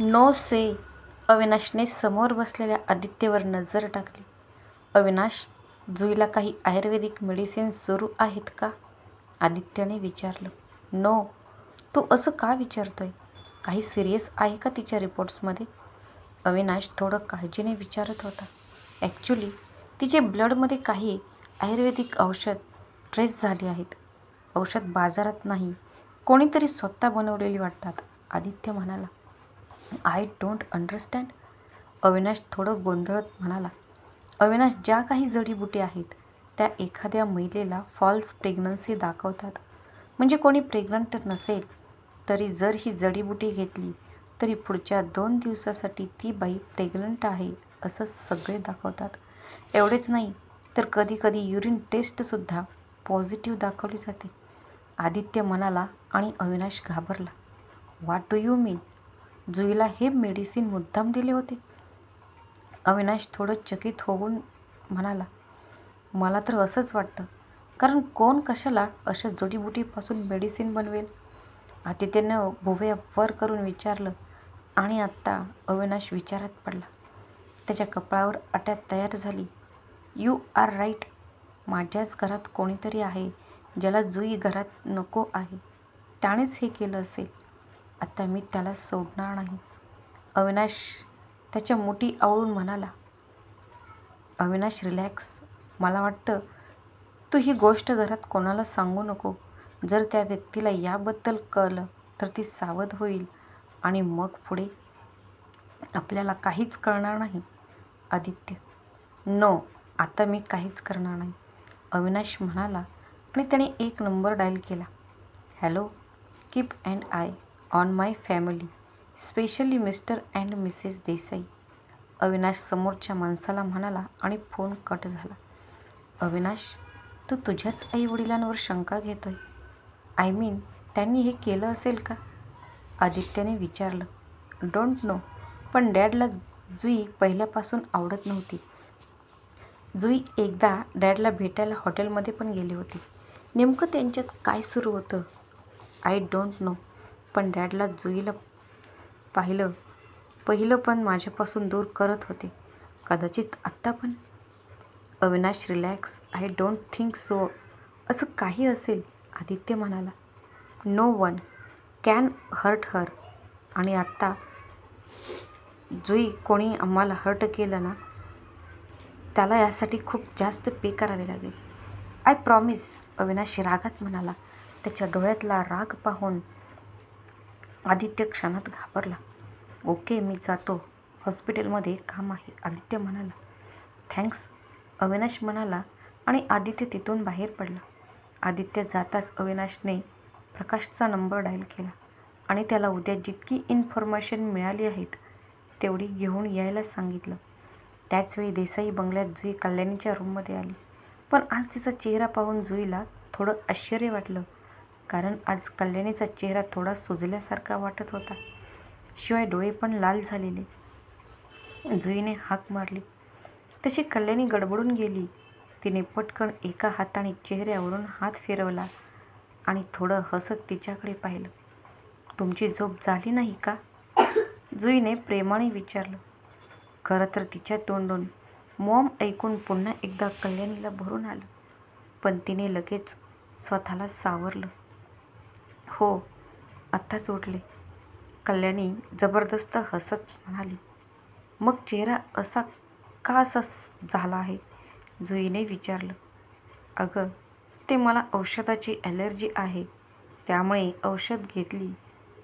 No से. अविनाशने समोर बसलेल्या आदित्यवर नजर टाकली. अविनाश जुईला काही आयुर्वेदिक मेडिसिन सुरू आहेत का? आदित्यने विचारलं. नो. तू असं का विचारतोय? काही सिरियस आहे का तिच्या रिपोर्ट्समध्ये अविनाश थोडं काळजीने विचारत होता. ॲक्च्युली तिचे ब्लडमध्ये काही आयुर्वेदिक औषध ट्रेस झाले आहेत. औषध बाजारात नाही. कोणीतरी स्वतः बनवलेली वाटतात. आदित्य म्हणाला आय डोंट अंडरस्टँड. अविनाश थोडं गोंधळत म्हणाला अविनाश ज्या काही जडीबुटी आहेत त्या एखाद्या महिलेला फॉल्स प्रेग्नन्सी दाखवतात. म्हणजे कोणी प्रेग्नंट नसेल तरी जर ही जडीबुटी घेतली तरी पुढच्या दोन दिवसासाठी ती बाई प्रेग्नंट आहे असं सगळे दाखवतात. एवढेच नाही तर कधीकधी युरिन टेस्टसुद्धा पॉझिटिव्ह दाखवली जाते. आदित्य म्हणाला आणि अविनाश घाबरला व्हॉट डू यू मीन जुईला हे मेडिसिन मुद्दाम दिले होते. अविनाश थोडं चकित होऊन म्हणाला मला तर असंच वाटतं. कारण कोण कशाला अशा जडीबुटीपासून मेडिसिन बनवेल? आदित्यनं भुवया वर करून विचारलं आणि आत्ता अविनाश विचारात पडला. त्याच्या कपाळावर अटॅक तयार झाली. You are right. माझ्याच घरात कोणीतरी आहे ज्याला जुई घरात नको आहे. त्यानेच हे केलं असेल. आता मी त्याला सोडणार नाही. अविनाश त्याच्या मुठी आवळून म्हणाला अविनाश रिलॅक्स मला वाटतं तू ही गोष्ट घरात कोणाला सांगू नको. जर त्या व्यक्तीला याबद्दल कळलं तर ती सावध होईल आणि मग पुढे आपल्याला काहीच कळणार नाही. आदित्य नो आता मी काहीच करणार नाही. अविनाश म्हणाला आणि त्याने एक नंबर डायल केला. Hello keep an eye. On my family specially Mr and Mrs Desai. Avinash समोरच्या माणसाला म्हणाला आणि फोन कट झाला. अविनाश तू तुझ्याच आईवडिलांवर शंका घेतोय. आय मीन त्यांनी हे केलं असेल का? आदित्याने विचारलं. डोंट नो पण डॅडला जुई पहिल्यापासून आवडत नव्हती. जुई एकदा डॅडला भेटायला हॉटेलमध्ये पण गेली होती. नेमकं त्यांच्यात काय सुरू होतं? आय डोंट नो पण डॅडला जुईला पाहिलं. पहिलं पण माझ्यापासून दूर करत होते. कदाचित आत्ता पण. Avinash relax. I don't think so. असं काही असेल आदित्य म्हणाला. No one. Can hurt her. आणि आत्ता. जुई कोणी आम्हाला हर्ट केलं ना? त्याला यासाठी खूप जास्त पे करावे लागेल. आय प्रॉमिस अविनाश रागात म्हणाला. त्याच्या डोळ्यातला राग पाहून आदित्य क्षणात घाबरला. ओके मी जातो. हॉस्पिटलमध्ये काम आहे आदित्य म्हणाला. थँक्स अविनाश म्हणाला आणि आदित्य तिथून बाहेर पडला. आदित्य जाताच अविनाशने प्रकाशचा नंबर डायल केला आणि त्याला उद्या जितकी इन्फॉर्मेशन मिळाली आहेत तेवढी घेऊन यायला सांगितलं. त्याचवेळी देसाई बंगल्यात जुई कल्याणीच्या रूममध्ये आली. पण आज तिचा चेहरा पाहून जुईला थोडं आश्चर्य वाटलं. कारण आज कल्याणीचा चेहरा थोडा सुजल्यासारखा वाटत होता. शिवाय डोळे पण लाल झालेले. जुईने हाक मारली. तशी कल्याणी गडबडून गेली. तिने पटकन एका हाताने चेहऱ्यावरून हात फिरवला आणि थोडं हसत तिच्याकडे पाहिलं. तुमची झोप झाली नाही का? जुईने प्रेमाने विचारलं. खरं तर तिच्या तोंडून मॉम ऐकून पुन्हा एकदा कल्याणीला भरून आलं. पण तिने लगेच स्वतःला सावरलं. हो आत्ताच उठले कल्याणी जबरदस्त हसत म्हणाली मग चेहरा असा का असा झाला आहे? जुईने विचारलं. अगं ते मला औषधाची ॲलर्जी आहे. त्यामुळे औषध घेतली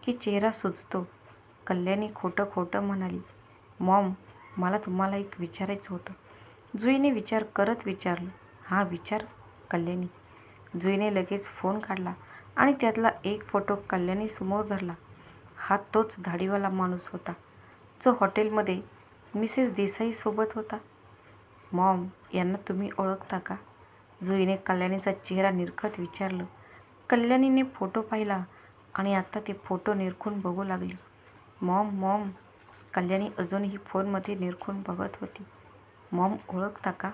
की चेहरा सुजतो. कल्याणी खोटं खोटं म्हणाली मॉम मला तुम्हाला एक विचारायचं होतं. जुईने विचार करत विचारलं हा विचार कल्याणी. जुईने लगेच फोन काढला आणि त्यातला एक फोटो कल्याणी समोर धरला. हा तोच धाडीवाला माणूस होता जो हॉटेलमध्ये मिसेस देसाईसोबत होता. मॉम यांना तुम्ही ओळखता का? जुईने कल्याणीचा चेहरा निरखत विचारलं. कल्याणीने फोटो पाहिला आणि आता ते फोटो निरखून बघू लागली. मॉम मॉम कल्याणी अजूनही फोनमध्ये निरखून बघत होती. मॉम ओळखता का?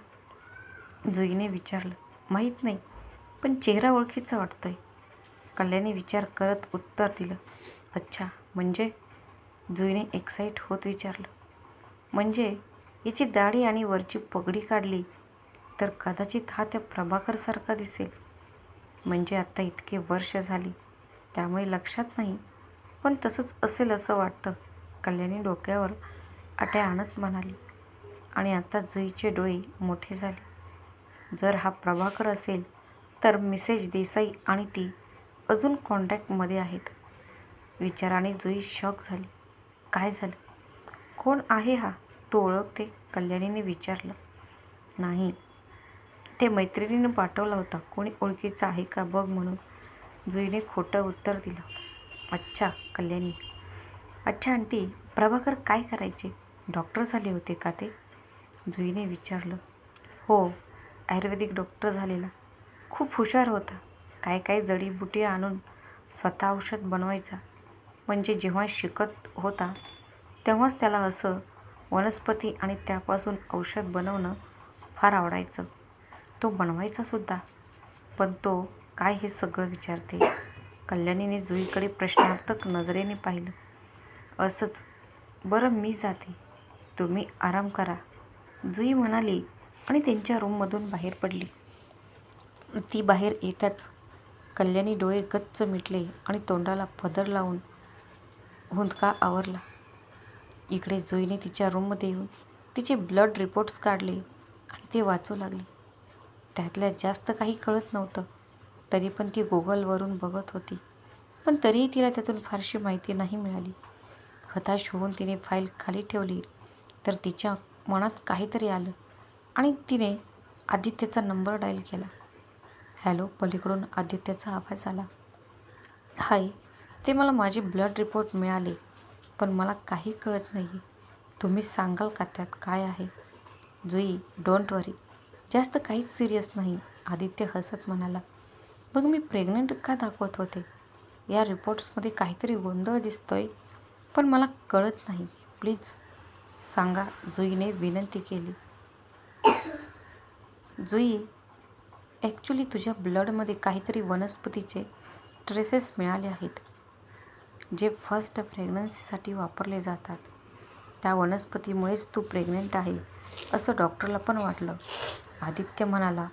जुईने विचारलं. माहीत नाही पण चेहरा ओळखीचा वाटतोय. कल्याणी विचार करत उत्तर दिलं अच्छा म्हणजे? जुईने एक्साईट होत विचारलं म्हणजे याची दाढी आणि वरची पगडी काढली तर कदाचित हा त्या प्रभाकरसारखा दिसेल. म्हणजे आत्ता इतके वर्ष झाली त्यामुळे लक्षात नाही पण तसंच असेल असं वाटतं कल्याणी डोक्यावर आट्या आणत म्हणाली आणि आता जुईचे डोळे मोठे झाले. जर हा प्रभाकर असेल तर मिसेस देसाई आणि ती अजून कॉन्टॅक्टमध्ये आहेत. विचाराने जुई शॉक झाली. काय झालं? कोण आहे हा? तो ओळखते कल्याणीने विचारलं. नाही. ते मैत्रिणीनं पाठवला होता. कोणी ओळखीचं आहे का बघ म्हणून. जुईने खोटं उत्तर दिलं. अच्छा कल्याणी. अच्छा आंटी प्रभाकर काय करायचे? डॉक्टर झाले होते का ते? जुईने विचारलं. हो आयुर्वेदिक डॉक्टर झालेला. खूप हुशार होता. काय काय जडीबुटी आणून स्वतः औषध बनवायचा. म्हणजे जेव्हा शिकत होता तेव्हाच त्याला असं वनस्पती आणि त्यापासून औषध बनवणं फार आवडायचं. तो बनवायचासुद्धा पण तो काय हे सगळं विचारते? कल्याणीने जुईकडे प्रश्नार्थक नजरेने पाहिलं. असंच बरं मी जाते. तुम्ही आराम करा. जुई म्हणाली आणि त्यांच्या रूममधून बाहेर पडली. ती बाहेर येताच कल्याणी डोळे गच्च मिटले आणि तोंडाला पदर लावून हुंदका आवरला. इकडे जुईने तिच्या रूममध्ये येऊन तिचे ब्लड रिपोर्ट्स काढले आणि ते वाचू लागले. त्यातल्या जास्त काही कळत नव्हतं. तरी पण ती गुगलवरून बघत होती. पण तरीही तिला त्यातून फारशी माहिती नाही मिळाली. हताश होऊन तिने फाईल खाली ठेवली तर तिच्या मनात काहीतरी आलं आणि तिने आदित्यचा नंबर डायल केला. हॅलो पलीकडून आदित्यचा आवाज आला. हाय ते मला माझे ब्लड रिपोर्ट मिळाले पण मला काही कळत नाही. तुम्ही सांगाल का त्यात काय आहे? Jui don't worry. जास्त काहीच सिरियस नाही आदित्य हसत म्हणाला. मग मी प्रेग्नंट का दाखवत होते? या रिपोर्ट्समध्ये काहीतरी गोंधळ दिसतोय पण मला कळत नाही. प्लीज सांगा. जुईने विनंती केली. जुई ॲक्च्युली तुझ्या ब्लडमध्ये काहीतरी वनस्पतीचे ट्रेसेस मिळाले आहेत जे फर्स्ट प्रेग्नन्सीसाठी वापरले जातात. त्या वनस्पतीमुळेच तू प्रेग्नेंट आहे असं डॉक्टरला पण वाटलं. आदित्य म्हणाला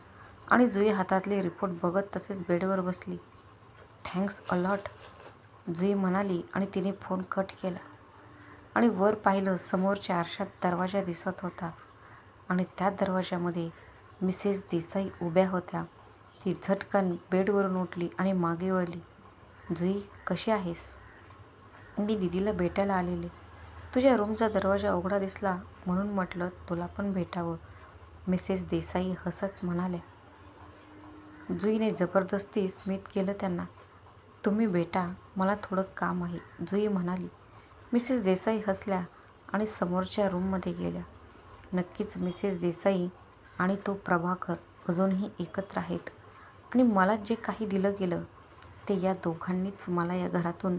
आणि जुई हातातले रिपोर्ट बघत तसेच बेडवर बसली. थँक्स अलॉट जुई म्हणाली आणि तिने फोन कट केला. आणि वर पाहिलं समोरच्या आरशात दरवाजा दिसत होता. आणि त्या दरवाजामध्ये मिसेस देसाई उभ्या होत्या. ती झटकन बेडवरून उठली आणि मागे वळली. जुई कशी आहेस? मी दिदीला भेटायला आलेले. तुझ्या रूमचा दरवाजा उघडा दिसला म्हणून म्हटलं तुला पण भेटावं. मिसेस देसाई हसत म्हणाल्या. जुईने जबरदस्ती स्मित केलं त्यांना. तुम्ही भेटा मला थोडं काम आहे जुई म्हणाली. मिसेस देसाई हसल्या आणि समोरच्या रूममध्ये गेल्या. नक्कीच मिसेस देसाई आणि तो प्रभाकर अजूनही एकत्र आहेत. आणि मला जे काही दिलं गेलं ते या दोघांनीच मला या घरातून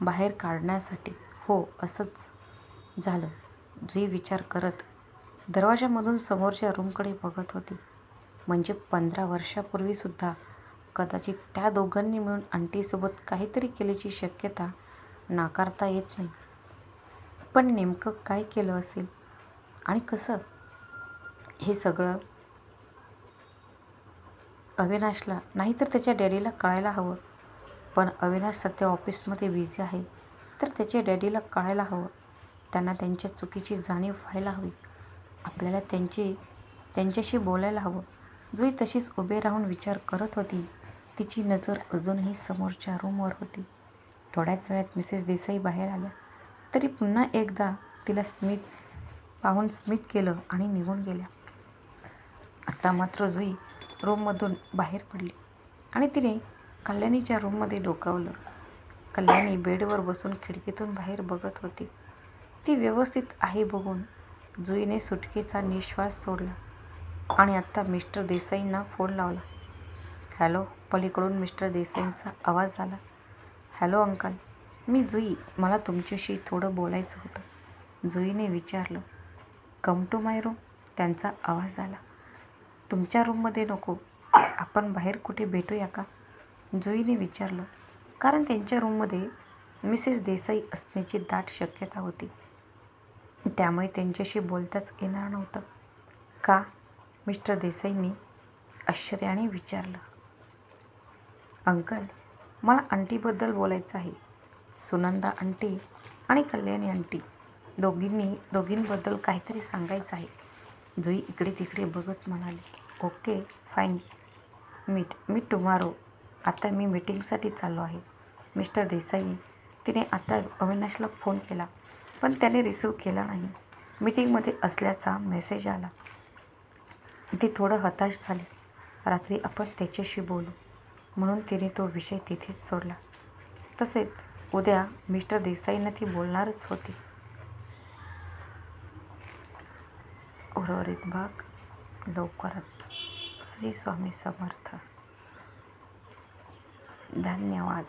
बाहेर काढण्यासाठी. हो असंच झालं. जे विचार करत दरवाजामधून समोरच्या रूमकडे बघत होती. म्हणजे पंधरा वर्षापूर्वीसुद्धा कदाचित त्या दोघांनी मिळून आंटीसोबत काहीतरी केल्याची शक्यता नाकारता येत नाही. पण नेमकं काय केलं असेल? आणि कसं? हे सगळं अविनाशला नाहीतर त्याच्या डॅडीला कळायला हवं. पण अविनाश सध्या ऑफिसमध्ये बिझी आहे तर त्याच्या डॅडीला कळायला हवं. त्यांना त्यांच्या चुकीची जाणीव व्हायला हवी. आपल्याला त्यांची त्यांच्याशी बोलायला हवं. जुई तशीच उभे राहून विचार करत होती. तिची नजर अजूनही समोरच्या रूमवर होती. थोड्याच वेळात मिसेस देसाई बाहेर आल्या. तरी पुन्हा एकदा तिला स्मित पाहून स्मित केलं आणि निघून गेल्या. आता मात्र जुई रूममधून बाहेर पडली आणि तिने कल्याणीच्या रूममध्ये डोकावलं. कल्याणी बेडवर बसून खिडकीतून बाहेर बघत होती. ती व्यवस्थित आहे बघून जुईने सुटकेचा निश्वास सोडला आणि आत्ता मिस्टर देसाईंना फोन लावला. हॅलो पलीकडून मिस्टर देसाईंचा आवाज आला. Hello uncle. मी जुई. मला तुमच्याशी थोडं बोलायचं होतं. जुईने विचारलं. Come to my room? त्यांचा आवाज आला. तुमच्या रूममध्ये नको. आपण बाहेर कुठे भेटूया का? जुईने विचारलं. कारण त्यांच्या रूममध्ये मिसेस देसाई असण्याची दाट शक्यता होती. त्यामुळे त्यांच्याशी बोलताच येणार नव्हतं. का? मिस्टर देसाईंनी आश्चर्याने विचारलं. अंकल मला आंटीबद्दल बोलायचं आहे. सुनंदा आंटी आणि कल्याणी आंटी. दोघींनी दोघींबद्दल काहीतरी सांगायचं आहे. जुई इकडे तिकडे बघत म्हणाली okay fine. Meet me tomorrow. आता मी मीटिंगसाठी चाललो आहे. मिस्टर देसाई तिने आता अविनाशला फोन केला पण त्याने रिसीव केला नाही. मीटिंगमध्ये असल्याचा मेसेज आला. ती थोडं हताश झाली. रात्री आपण त्याच्याशी बोलू. म्हणून तिने तो विषय तिथेच सोडला. तसेच उद्या मिस्टर देसाईंना ती बोलणारच होती. उर्वरित भाग लवकरच श्री स्वामी समर्थ. धन्यवाद.